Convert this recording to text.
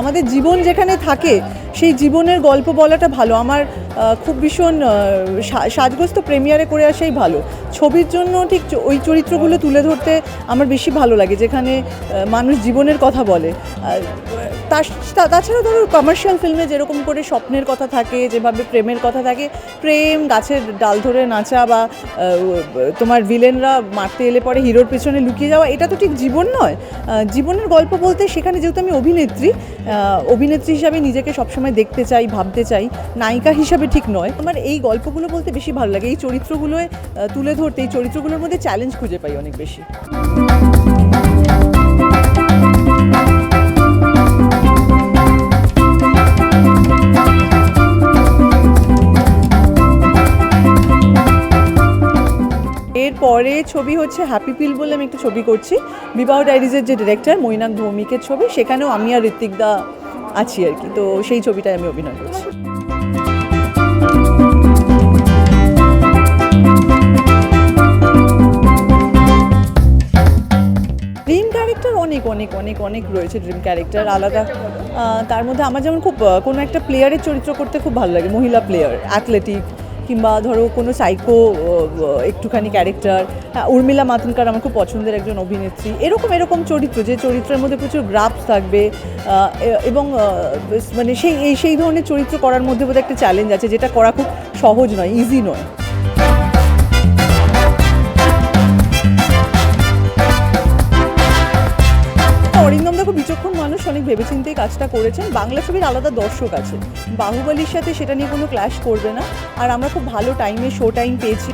আমাদের জীবন যেখানে থাকে, সেই জীবনের গল্প বলাটা ভালো। আমার খুব ভীষণ সাজগ্রস্ত প্রেমিয়ারে করে আসাই ভালো। ছবির জন্য ঠিক ওই চরিত্রগুলো তুলে ধরতে আমার বেশি ভালো লাগে, যেখানে মানুষ জীবনের কথা বলে। তাছাড়া ধরো কমার্শিয়াল ফিল্মে যেরকম করে স্বপ্নের কথা থাকে, যেভাবে প্রেমের কথা থাকে, প্রেম গাছের ডাল ধরে নাচা বা তোমার ভিলেনরা মারতে এলে পরে হিরোর পেছনে লুকিয়ে যাওয়া, এটা তো ঠিক জীবন নয়। জীবনের গল্প বলতে সেখানে যেহেতু আমি অভিনেত্রী অভিনেত্রী হিসাবে নিজেকে সবসময় দেখতে চাই, ভাবতে চাই, নায়িকা হিসাবে ঠিক নয়। আমার এই গল্পগুলো বলতে বেশি ভালো লাগে, এই চরিত্রগুলোয় তুলে ধরতে, এই চরিত্রগুলোর মধ্যে চ্যালেঞ্জ খুঁজে পাই অনেক বেশি। এরপরে ছবি হচ্ছে হ্যাপি পিল বলে আমি একটা ছবি করছি। বিবাহ ডায়েরিজের যে ডিরেক্টর মৈনাক ভৌমিকের ছবি, সেখানেও আমি আর ঋত্বিক দা আছি আর কি। তো সেই ছবিটায় আমি অভিনয় করছি। অনেক অনেক অনেক অনেক রয়েছে ড্রিম ক্যারেক্টার আলাদা। তার মধ্যে আমার যেমন খুব কোনো একটা প্লেয়ারের চরিত্র করতে খুব ভালো লাগে, মহিলা প্লেয়ার অ্যাথলেটিক কিংবা ধরো কোনো সাইকো একটুখানি ক্যারেক্টার উর্মিলা মাতনকার আমার খুব পছন্দের একজন অভিনেত্রী। এরকম এরকম চরিত্র, যে চরিত্রের মধ্যে প্রচুর গ্রাফস থাকবে এবং মানে সেই, এই, সেই ধরনের চরিত্র করার মধ্যে বোধহয় একটা চ্যালেঞ্জ আছে, যেটা করা খুব সহজ নয় ইজি নয়। অরিন্দম দেখো বিচক্ষণ মানুষ, অনেক ভেবেচিন্তেই কাজটা করেছেন। বাংলা ছবির আলাদা দর্শক আছে। বাহুবলীর সাথে সেটা নিয়ে কোনো ক্লাশ করবে না। আর আমরা খুব ভালো টাইমে শো টাইম পেয়েছি।